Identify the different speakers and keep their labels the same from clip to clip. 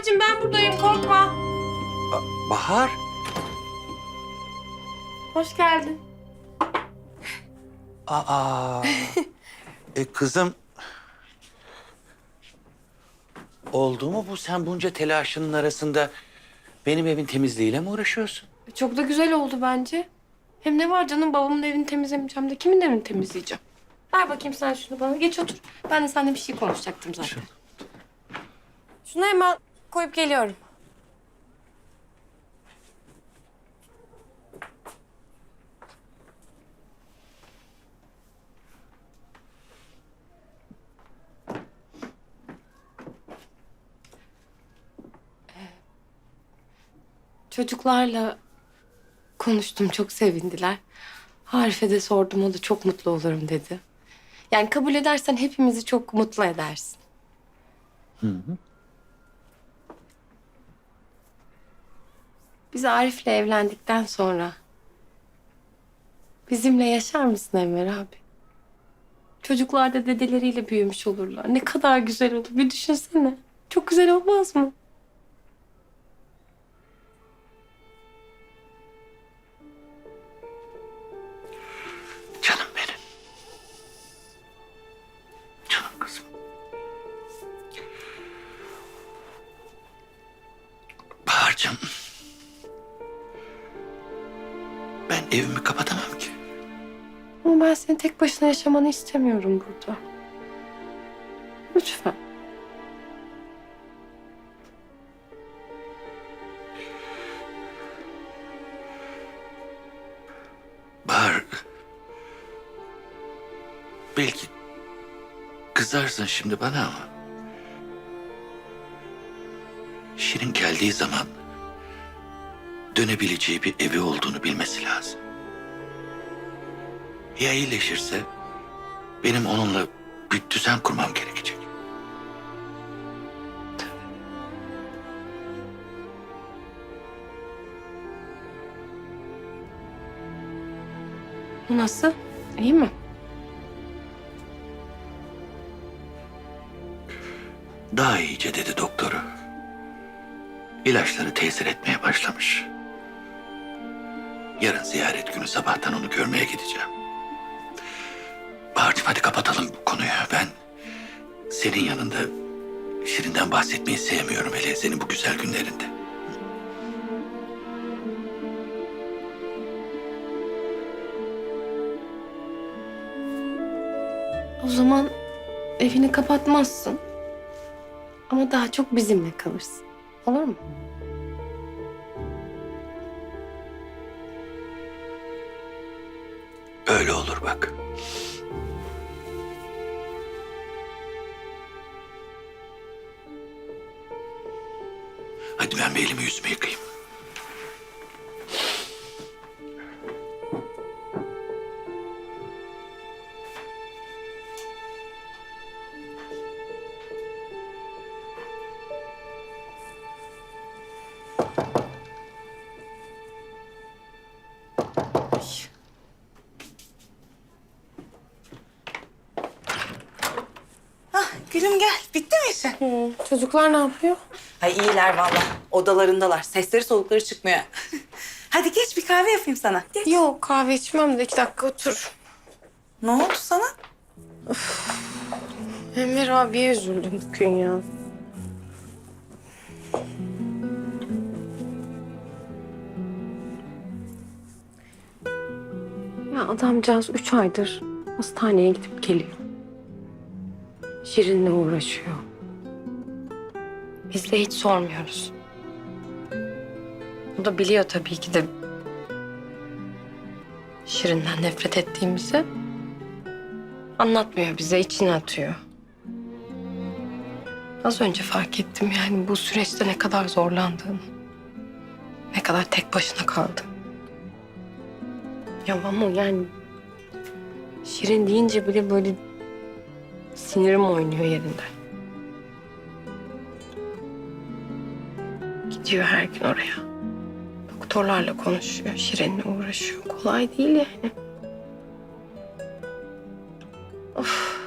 Speaker 1: abicim ben buradayım korkma.
Speaker 2: Bahar.
Speaker 1: Hoş geldin.
Speaker 2: Aa. e kızım. Oldu mu bu sen bunca telaşının arasında benim evin temizliğiyle mi uğraşıyorsun?
Speaker 1: Çok da güzel oldu bence. Hem ne var canım babamın evini temizlemeyeceğim de kimin evini temizleyeceğim? Ver bakayım sen şunu bana. Geç otur. Ben de seninle bir şey konuşacaktım zaten. Şunu hemen koyup geliyorum. Çocuklarla konuştum, çok sevindiler. Harife de sordum, o da çok mutlu olurum dedi. Yani kabul edersen hepimizi çok mutlu edersin. Biz Arif'le evlendikten sonra bizimle yaşar mısın Enver abi? Çocuklar da dedeleriyle büyümüş olurlar. Ne kadar güzel olur. Bir düşünsene. Çok güzel olmaz mı?
Speaker 2: Canım benim. Canım kızım. Bahar'cığım. Evimi kapatamam ki.
Speaker 1: Ama ben senin tek başına yaşamanı istemiyorum burada. Lütfen.
Speaker 2: Bahar. Belki kızarsın şimdi bana ama. Şirin geldiği zaman dönebileceği bir evi olduğunu bilmesi lazım. Ya iyileşirse benim onunla bir düzen kurmam gerekecek.
Speaker 1: Nasıl? İyi mi?
Speaker 2: Daha iyice dedi doktoru. İlaçları tesir etmeye başlamış. Yarın ziyaret günü sabahtan onu görmeye gideceğim. Bahar'cığım hadi kapatalım bu konuyu. Ben senin yanında Şirin'den bahsetmeyi sevmiyorum hele senin bu güzel günlerinde.
Speaker 1: O zaman evini kapatmazsın. Ama daha çok bizimle kalırsın. Olur mu?
Speaker 2: Öyle olur bak. Hadi ben bir elimi yüzümü yıkayayım.
Speaker 3: Gülüm gel. Bitti mi işin?
Speaker 1: Çocuklar ne yapıyor?
Speaker 3: Ay iyiler vallahi. Odalarındalar. Sesleri solukları çıkmıyor. Hadi geç bir kahve yapayım sana. Geç.
Speaker 1: Yok kahve içmem de iki dakika otur.
Speaker 3: Ne oldu sana?
Speaker 1: Emir abiye üzüldüm bugün ya. Ya adamcağız üç aydır hastaneye gidip geliyor. Şirin'le uğraşıyor. Biz de hiç sormuyoruz. O da biliyor tabii ki de Şirin'den nefret ettiğimizi. Anlatmıyor bize, içine atıyor. Az önce fark ettim yani bu süreçte ne kadar zorlandığını. Ne kadar tek başına kaldı. Ya ama yani Şirin deyince bile böyle sinirim oynuyor yerinde. Gidiyor her gün oraya. Doktorlarla konuşuyor, Şirin'le uğraşıyor. Kolay değil yani. Of.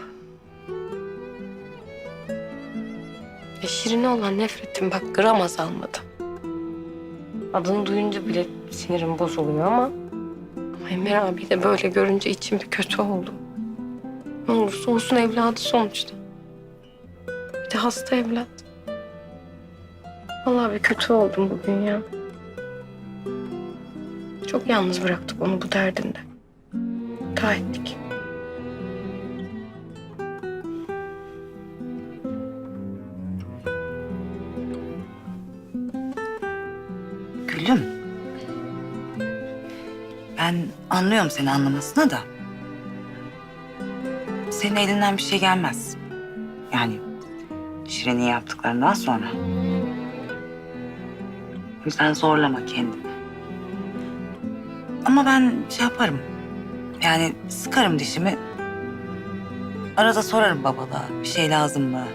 Speaker 1: Şirin'e olan nefretim bak gram azalmadı. Adını duyunca bile sinirim bozuluyor ama... ama Emir abi de böyle görünce içim bir kötü oldu. Ne olursa olsun evladı sonuçta. Bir de hasta evlat. Vallahi bir kötü oldum bugün ya. Çok yalnız bıraktık onu bu derdinde. Hata ettik.
Speaker 3: Gülüm. Ben anlıyorum seni anlamasına da. Senin elinden bir şey gelmez. Yani Şirin'in yaptıklarından sonra. O yüzden zorlama kendini. Ama ben şey yaparım. Yani sıkarım dişimi. Arada sorarım babalığa bir şey lazım mı?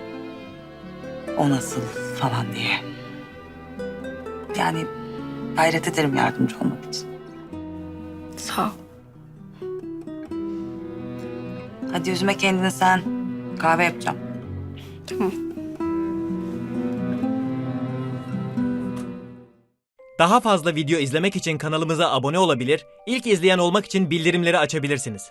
Speaker 3: O nasıl falan diye. Yani gayret ederim yardımcı olmak için.
Speaker 1: Sağ ol.
Speaker 3: Hadi üzme kendini sen. Kahve yapacağım.
Speaker 1: Tamam.
Speaker 4: Daha fazla video izlemek için kanalımıza abone olabilir, ilk izleyen olmak için bildirimleri açabilirsiniz.